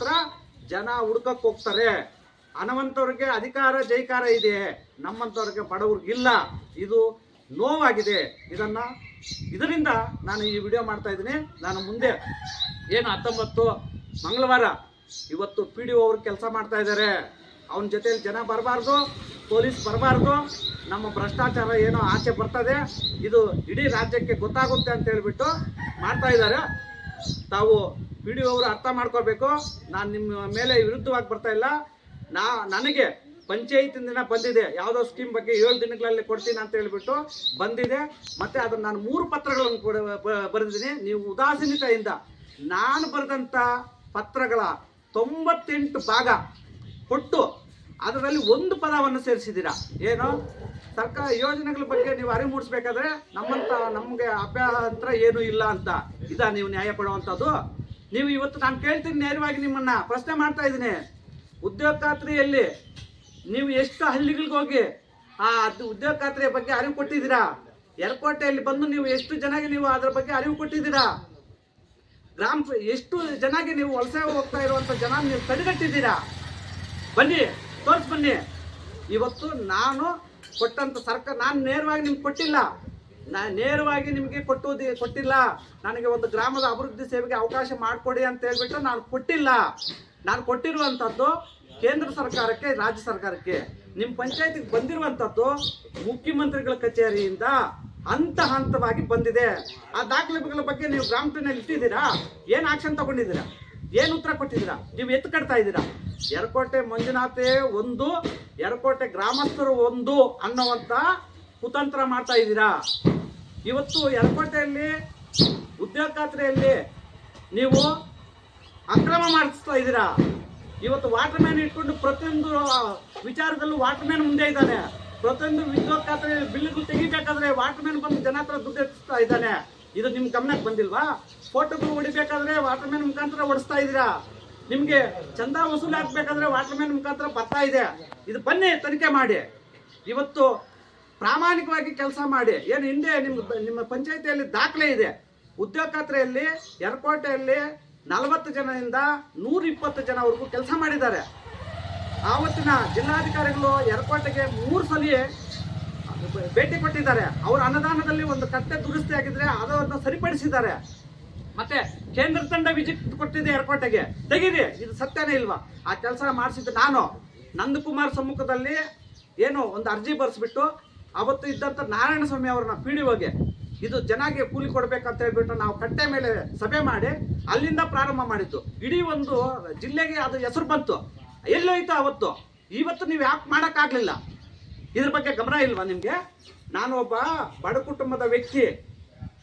ಮಾತ್ರ ಜನ ಹುಡ್ಕಕ್ ಹೋಗ್ತಾರೆ. ಹಣವಂತವ್ರಿಗೆ ಅಧಿಕಾರ, ಜೈಕಾರ ಇದೆ. ನಮ್ಮಂಥವ್ರಿಗೆ ಬಡವ್ರಿಗಿಲ್ಲ ಇದು ನೋವಾಗಿದೆ. ಇದನ್ನ, ಇದರಿಂದ ನಾನು ಈ ವಿಡಿಯೋ ಮಾಡ್ತಾ ಇದ್ದೀನಿ. ನಾನು ಮುಂದೆ ಏನು ಹತ್ತೊಂಬತ್ತು ಮಂಗಳವಾರ ಇವತ್ತು ಪಿ ಡಿ ಅವರು ಕೆಲಸ ಮಾಡ್ತಾ ಇದ್ದಾರೆ ಅವನ ಜೊತೆಯಲ್ಲಿ ಜನ ಬರಬಾರ್ದು, ಪೊಲೀಸ್ ಬರಬಾರ್ದು. ನಮ್ಮ ಭ್ರಷ್ಟಾಚಾರ ಏನೋ ಆಚೆ ಬರ್ತದೆ. ಇದು ಇಡೀ ರಾಜ್ಯಕ್ಕೆ ಗೊತ್ತಾಗುತ್ತೆ ಅಂತ ಹೇಳ್ಬಿಟ್ಟು ಮಾಡ್ತಾ ಇದ್ದಾರೆ ತಾವು ಪಿ ಡಿ ಅವರು ಅರ್ಥ ಮಾಡ್ಕೋಬೇಕು ನಾನು ನಿಮ್ಮ ಮೇಲೆ ವಿರುದ್ಧವಾಗಿ ಬರ್ತಾ ಇಲ್ಲ. ನಾ, ನನಗೆ ಪಂಚಾಯತಿಂದ ಬಂದಿದೆ. ಯಾವುದೋ ಸ್ಕೀಮ್ ಬಗ್ಗೆ ಏಳು ದಿನಗಳಲ್ಲಿ ಕೊಡ್ತೀನಿ ಅಂತ ಹೇಳ್ಬಿಟ್ಟು ಬಂದಿದೆ. ಮತ್ತೆ ಅದನ್ನ ನಾನು ಮೂರು ಪತ್ರಗಳನ್ನು ಕೊಡ ಬರೆದಿದ್ದೀನಿ. ನೀವು ಉದಾಸೀನತೆಯಿಂದ ನಾನು ಬರೆದಂಥ ಪತ್ರಗಳ ತೊಂಬತ್ತೆಂಟು ಭಾಗ ಕೊಟ್ಟು ಅದರಲ್ಲಿ ಒಂದು ಪದವನ್ನು ಸೇರಿಸಿದ್ದೀರಾ? ಏನು? ಸರ್ಕಾರ ಯೋಜನೆಗಳ ಬಗ್ಗೆ ನೀವು ಅರಿವು ಮೂಡಿಸ್ಬೇಕಾದ್ರೆ ನಮ್ಮಂತ ನಮಗೆ ಅಭ್ಯಂತರ ಏನೂ ಇಲ್ಲ ಅಂತ. ಇದಾ ನೀವು ನ್ಯಾಯ ಪಡುವಂಥದ್ದು ನೀವು ಇವತ್ತು ನಾನು ಕೇಳ್ತೀನಿ ನೇರವಾಗಿ ನಿಮ್ಮನ್ನ ಪ್ರಶ್ನೆ ಮಾಡ್ತಾ ಇದ್ದೀನಿ. ಉದ್ಯೋಗ ಖಾತ್ರಿಯಲ್ಲಿ ನೀವು ಎಷ್ಟು ಹಳ್ಳಿಗಳಿಗೆ ಹೋಗಿ ಆ ಅದು ಉದ್ಯೋಗ ಖಾತ್ರಿಯ ಬಗ್ಗೆ ಅರಿವು ಕೊಟ್ಟಿದ್ದೀರಾ? ಯರಕೋಟೆಯಲ್ಲಿ ಬಂದು ನೀವು ಎಷ್ಟು ಜನಗೆ ನೀವು ಅದರ ಬಗ್ಗೆ ಅರಿವು ಕೊಟ್ಟಿದ್ದೀರಾ? ಗ್ರಾಮ ಎಷ್ಟು ಜನಗೆ ನೀವು ವಲಸೆ ಹೋಗ್ತಾ ಇರುವಂತ ಜನ ನೀವು ತಡೆಗಟ್ಟಿದ್ದೀರಾ? ಬನ್ನಿ, ತೋರ್ಸ್ ಬನ್ನಿ. ಇವತ್ತು ನಾನು ಕೊಟ್ಟಂತ ಸರ್ಕಾರ, ನಾನು ನೇರವಾಗಿ ನಿಮ್ಗೆ ಕೊಟ್ಟಿಲ್ಲ. ನಾ ನೇರವಾಗಿ ನಿಮಗೆ ಕೊಟ್ಟೋದಿ ಕೊಟ್ಟಿಲ್ಲ. ನನಗೆ ಒಂದು ಗ್ರಾಮದ ಅಭಿವೃದ್ಧಿ ಸೇವೆಗೆ ಅವಕಾಶ ಮಾಡಿಕೊಡಿ ಅಂತ ಹೇಳ್ಬಿಟ್ಟು ನಾನು ಕೊಟ್ಟಿಲ್ಲ. ನಾನು ಕೊಟ್ಟಿರುವಂಥದ್ದು ಕೇಂದ್ರ ಸರ್ಕಾರಕ್ಕೆ, ರಾಜ್ಯ ಸರ್ಕಾರಕ್ಕೆ. ನಿಮ್ಮ ಪಂಚಾಯತಿಗೆ ಬಂದಿರುವಂಥದ್ದು ಮುಖ್ಯಮಂತ್ರಿಗಳ ಕಚೇರಿಯಿಂದ ಹಂತ ಹಂತವಾಗಿ ಬಂದಿದೆ. ಆ ದಾಖಲೆಗಳ ಬಗ್ಗೆ ನೀವು ಗ್ರಾಮ ಠಾಣೆಯಲ್ಲಿ ಇಟ್ಟಿದ್ದೀರಾ? ಏನು ಆಕ್ಷನ್ ತಗೊಂಡಿದ್ದೀರಾ? ಏನು ಉತ್ತರ ಕೊಟ್ಟಿದ್ದೀರಾ? ನೀವು ಎತ್ತು ಕಟ್ತಾ ಇದ್ದೀರಾ? ಎರಕೋಟೆ ಮಂಜುನಾಥೆ ಒಂದು, ಎರಕೋಟೆ ಗ್ರಾಮಸ್ಥರು ಒಂದು ಅನ್ನುವಂಥ ಕುತಂತ್ರ ಮಾಡ್ತಾ ಇದ್ದೀರಾ? ಇವತ್ತು ಯರಕೋಟೆಯಲ್ಲಿ ಉದ್ಯೋಗ ಖಾತ್ರಿಯಲ್ಲಿ ನೀವು ಅಕ್ರಮ ಮಾಡಿಸ್ತಾ ಇದ್ದೀರಾ? ಇವತ್ತು ವಾಟರ್ ಮ್ಯಾನ್ ಇಟ್ಕೊಂಡು ಪ್ರತಿಯೊಂದು ವಿಚಾರದಲ್ಲೂ ವಾಟರ್ ಮ್ಯಾನ್ ಮುಂದೆ ಇದ್ದಾನೆ. ಪ್ರತಿಯೊಂದು ವಿದ್ಯುತ್ ಖಾತ್ರೆ ಬಿಲ್ಗಳು ತೆಗಿಬೇಕಾದ್ರೆ ವಾಟರ್ ಮ್ಯಾನ್ ಬಂದು ಜನ ಹತ್ರ ದುಡ್ಡು ಎತ್ತಿಸ್ತಾ ಇದ್ದಾನೆ. ಇದು ನಿಮ್ ಗಮನಕ್ಕೆ ಬಂದಿಲ್ವಾ? ಫೋಟೋಗಳು ಹೊಡಿಬೇಕಾದ್ರೆ ವಾಟರ್ ಮ್ಯಾನ್ ಮುಖಾಂತರ ಹೊಡಿಸ್ತಾ ಇದ್ದೀರಾ? ನಿಮ್ಗೆ ಚಂದ ವಸೂಲಿ ಹಾಕ್ಬೇಕಾದ್ರೆ ವಾಟರ್ ಮ್ಯಾನ್ ಮುಖಾಂತರ ಬರ್ತಾ ಇದೆ. ಇದು ಬನ್ನಿ ತನಿಖೆ ಮಾಡಿ. ಇವತ್ತು ಪ್ರಾಮಾಣಿಕವಾಗಿ ಕೆಲಸ ಮಾಡಿ. ಏನು ಹಿಂದೆ ನಿಮ್ಮ ನಿಮ್ಮ ಪಂಚಾಯತಿಯಲ್ಲಿ ದಾಖಲೆ ಇದೆ. ಉದ್ಯೋಗ ಖಾತ್ರೆಯಲ್ಲಿ ಏರ್ಪೋರ್ಟಲ್ಲಿ ನಲವತ್ತು ಜನರಿಂದ ನೂರ ಇಪ್ಪತ್ತು ಜನವರೆಗೂ ಕೆಲಸ ಮಾಡಿದ್ದಾರೆ. ಆವತ್ತಿನ ಜಿಲ್ಲಾಧಿಕಾರಿಗಳು ಏರ್ಪೋರ್ಟ್ಗೆ ಮೂರು ಸಲ ಭೇಟಿ ಕೊಟ್ಟಿದ್ದಾರೆ. ಅವರ ಅನುದಾನದಲ್ಲಿ ಒಂದು ಕಟ್ಟೆ ದುರಸ್ತಿ ಆಗಿದ್ರೆ ಅದನ್ನು ಸರಿಪಡಿಸಿದ್ದಾರೆ. ಮತ್ತೆ ಕೇಂದ್ರ ತಂಡ ವಿಜಿಟ್ ಕೊಟ್ಟಿದೆ ಏರ್ಪೋರ್ಟ್ಗೆ ತೆಗೀರಿ, ಇದು ಸತ್ಯನೇ ಇಲ್ವಾ? ಆ ಕೆಲಸ ಮಾಡಿಸಿದ್ದು ನಾನು. ನಂದಕುಮಾರ್ ಸಮ್ಮುಖದಲ್ಲಿ ಏನು ಒಂದು ಅರ್ಜಿ ಬರೆಸ್ಬಿಟ್ಟು ಅವತ್ತು ಇದ್ದಂಥ ನಾರಾಯಣ ಸ್ವಾಮಿ ಅವ್ರನ್ನ ಪಿ ಒಗೆ ಇದು ಜನಕ್ಕೆ ಕೂಲಿ ಕೊಡ್ಬೇಕಂತ ಹೇಳ್ಬಿಟ್ಟು ನಾವು ಕಟ್ಟೆ ಮೇಲೆ ಸಭೆ ಮಾಡಿ ಅಲ್ಲಿಂದ ಪ್ರಾರಂಭ ಮಾಡಿದ್ದು. ಇಡೀ ಒಂದು ಜಿಲ್ಲೆಗೆ ಅದು ಹೆಸರು ಬಂತು. ಎಲ್ಲೋಯ್ತು ಅವತ್ತು. ಇವತ್ತು ನೀವು ಯಾಕೆ ಮಾಡೋಕ್ಕಾಗಲಿಲ್ಲ? ಇದ್ರ ಬಗ್ಗೆ ಗಮನ ಇಲ್ವಾ ನಿಮಗೆ? ನಾನು ಒಬ್ಬ ಬಡ ಕುಟುಂಬದ ವ್ಯಕ್ತಿ.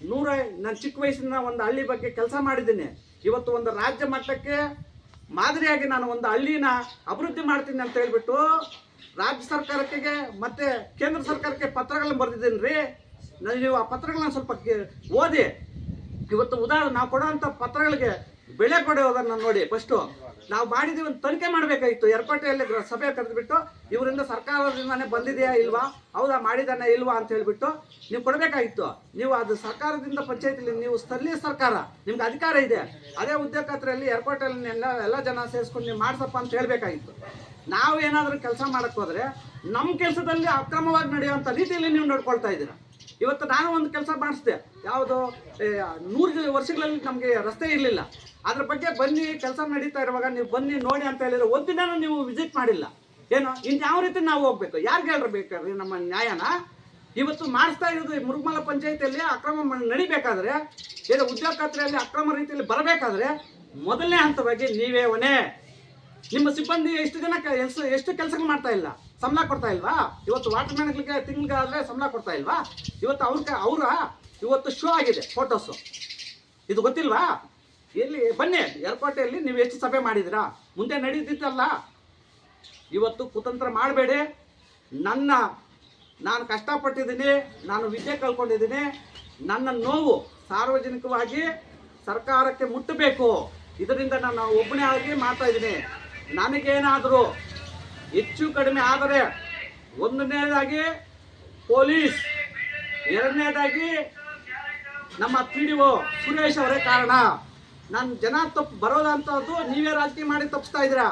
ನೂರ ನನ್ನ ಚಿಕ್ಕ ವಯಸ್ಸಿನ ಒಂದು ಹಳ್ಳಿ ಬಗ್ಗೆ ಕೆಲಸ ಮಾಡಿದ್ದೀನಿ. ಇವತ್ತು ಒಂದು ರಾಜ್ಯ ಮಟ್ಟಕ್ಕೆ ಮಾದರಿಯಾಗಿ ನಾನು ಒಂದು ಹಳ್ಳಿನ ಅಭಿವೃದ್ಧಿ ಮಾಡ್ತೀನಿ ಅಂತ ಹೇಳ್ಬಿಟ್ಟು ರಾಜ್ಯ ಸರ್ಕಾರಕ್ಕೆ ಮತ್ತೆ ಕೇಂದ್ರ ಸರ್ಕಾರಕ್ಕೆ ಪತ್ರಗಳನ್ನ ಬರೆದಿದ್ದೀನಿ ರೀ. ನೀವು ಆ ಪತ್ರಗಳನ್ನ ಸ್ವಲ್ಪ ಓದಿ. ಇವತ್ತು ಉದಾಹರಣೆ, ನಾವು ಕೊಡುವಂಥ ಪತ್ರಗಳಿಗೆ ಬೆಲೆ ಕೊಡೋದನ್ನು ನೋಡಿ ಫಸ್ಟು ನಾವು ಮಾಡಿದೀವಿ ಒಂದು ತನಿಖೆ ಮಾಡಬೇಕಾಗಿತ್ತು. ಏರ್ಪೋರ್ಟಲ್ಲಿ ಗ್ರ- ಸಭೆ ಕರೆದುಬಿಟ್ಟು, ಇವರಿಂದ ಸರ್ಕಾರದಿಂದಾನೇ ಬಂದಿದೆಯಾ ಇಲ್ವಾ? ಹೌದಾ ಮಾಡಿದಾನೆ ಇಲ್ವಾ? ಅಂತ ಹೇಳಿಬಿಟ್ಟು ನೀವು ಕೊಡಬೇಕಾಗಿತ್ತು. ನೀವು ಅದು ಸರ್ಕಾರದಿಂದ ಪಂಚಾಯತಿಲಿ, ನೀವು ಸ್ಥಳೀಯ ಸರ್ಕಾರ, ನಿಮ್ಗೆ ಅಧಿಕಾರ ಇದೆ. ಅದೇ ಉದ್ಯೋಗ ಖಾತ್ರಿಯಲ್ಲಿ ಏರ್ಪೋರ್ಟಲ್ಲಿ ಎಲ್ಲ ಎಲ್ಲ ಜನ ಸೇರಿಸ್ಕೊಂಡು ನೀವು ಮಾಡಿಸಪ್ಪ ಅಂತ ಹೇಳಬೇಕಾಗಿತ್ತು. ನಾವು ಏನಾದರೂ ಕೆಲಸ ಮಾಡೋಕ್ಕೋದ್ರೆ ನಮ್ಮ ಕೆಲಸದಲ್ಲಿ ಅಕ್ರಮವಾಗಿ ನಡೆಯುವಂಥ ರೀತಿಯಲ್ಲಿ ನೀವು ನೋಡ್ಕೊಳ್ತಾ ಇದ್ದೀರಾ? ಇವತ್ತು ನಾನು ಒಂದು ಕೆಲಸ ಮಾಡಿಸಿದೆ. ಯಾವುದು ನೂರು ವರ್ಷಗಳಲ್ಲಿ ನಮಗೆ ರಸ್ತೆ ಇರಲಿಲ್ಲ. ಅದ್ರ ಬಗ್ಗೆ ಬನ್ನಿ, ಕೆಲಸ ನಡೀತಾ ಇರುವಾಗ ನೀವು ಬನ್ನಿ, ನೋಡಿ ಅಂತ ಹೇಳಿದ್ರೆ ಒಂದಿನ ನೀವು ವಿಸಿಟ್ ಮಾಡಿಲ್ಲ. ಏನು? ಇನ್ನು ಯಾವ ರೀತಿ ನಾವು ಹೋಗ್ಬೇಕು? ಯಾರಿಗೆ ಹೇಳ್ಬೇಕಾದ್ರೆ ನಮ್ಮ ನ್ಯಾಯನ? ಇವತ್ತು ಮಾಡಿಸ್ತಾ ಇರೋದು ಮುರುಗಮಲ ಪಂಚಾಯತಿಯಲ್ಲಿ ಅಕ್ರಮ ನಡಿಬೇಕಾದ್ರೆ, ಏನು ಉದ್ಯೋಗ ಖಾತ್ರಿಯಲ್ಲಿ ಅಕ್ರಮ ರೀತಿಯಲ್ಲಿ ಬರಬೇಕಾದ್ರೆ ಮೊದಲನೇ ಹಂತವಾಗಿ ನೀವೇ ಒನೇ ನಿಮ್ಮ ಸಿಬ್ಬಂದಿ ಎಷ್ಟು ಜನ ಎಷ್ಟು ಕೆಲಸಗಳು ಮಾಡ್ತಾ ಇಲ್ಲ? ಸಂಬಳ ಕೊಡ್ತಾ ಇಲ್ವಾ? ಇವತ್ತು ವಾಟರ್ ಮ್ಯಾನ್ಗಳಿಗೆ ತಿಂಗ್ಳಿಗಾದರೆ ಸಂಬಳ ಕೊಡ್ತಾ ಇಲ್ವಾ? ಇವತ್ತು ಅವ್ರ ಅವರ ಇವತ್ತು ಶೋ ಆಗಿದೆ ಫೋಟೋಸು ಇದು ಗೊತ್ತಿಲ್ವಾ? ಎಲ್ಲಿ ಬನ್ನಿ ಏರ್ಪೋರ್ಟಲ್ಲಿ ನೀವು ಎಷ್ಟು ಸಭೆ ಮಾಡಿದಿರಾ ಮುಂದೆ ನಡೀತಿತ್ತಲ್ಲ. ಇವತ್ತು ಕುತಂತ್ರ ಮಾಡಬೇಡಿ. ನನ್ನ, ನಾನು ಕಷ್ಟಪಟ್ಟಿದ್ದೀನಿ, ನಾನು ವಿದ್ಯೆ ಕಳ್ಕೊಂಡಿದ್ದೀನಿ. ನನ್ನ ನೋವು ಸಾರ್ವಜನಿಕವಾಗಿ ಸರ್ಕಾರಕ್ಕೆ ಮುಟ್ಟಬೇಕು. ಇದರಿಂದ ನಾನು ಒಬ್ಬನೇ ಆಗಿ ಮಾಡ್ತಾ ಇದ್ದೀನಿ ನನಗೇನಾದರೂ ಹೆಚ್ಚು ಕಡಿಮೆ ಆದರೆ ಒಂದನೇದಾಗಿ ಪೊಲೀಸ್, ಎರಡನೇದಾಗಿ ನಮ್ಮ ಪಿ ಡಿ ಒ ಸುರೇಶ್ ಅವರೇ ಕಾರಣ. ನಾನು ಜನ ತಪ್ಪು ಬರೋದಂತದ್ದು ನೀವೇ ರಾಜಕೀಯ ಮಾಡಿ ತಪ್ಪಿಸ್ತಾ ಇದ್ದೀರಾ?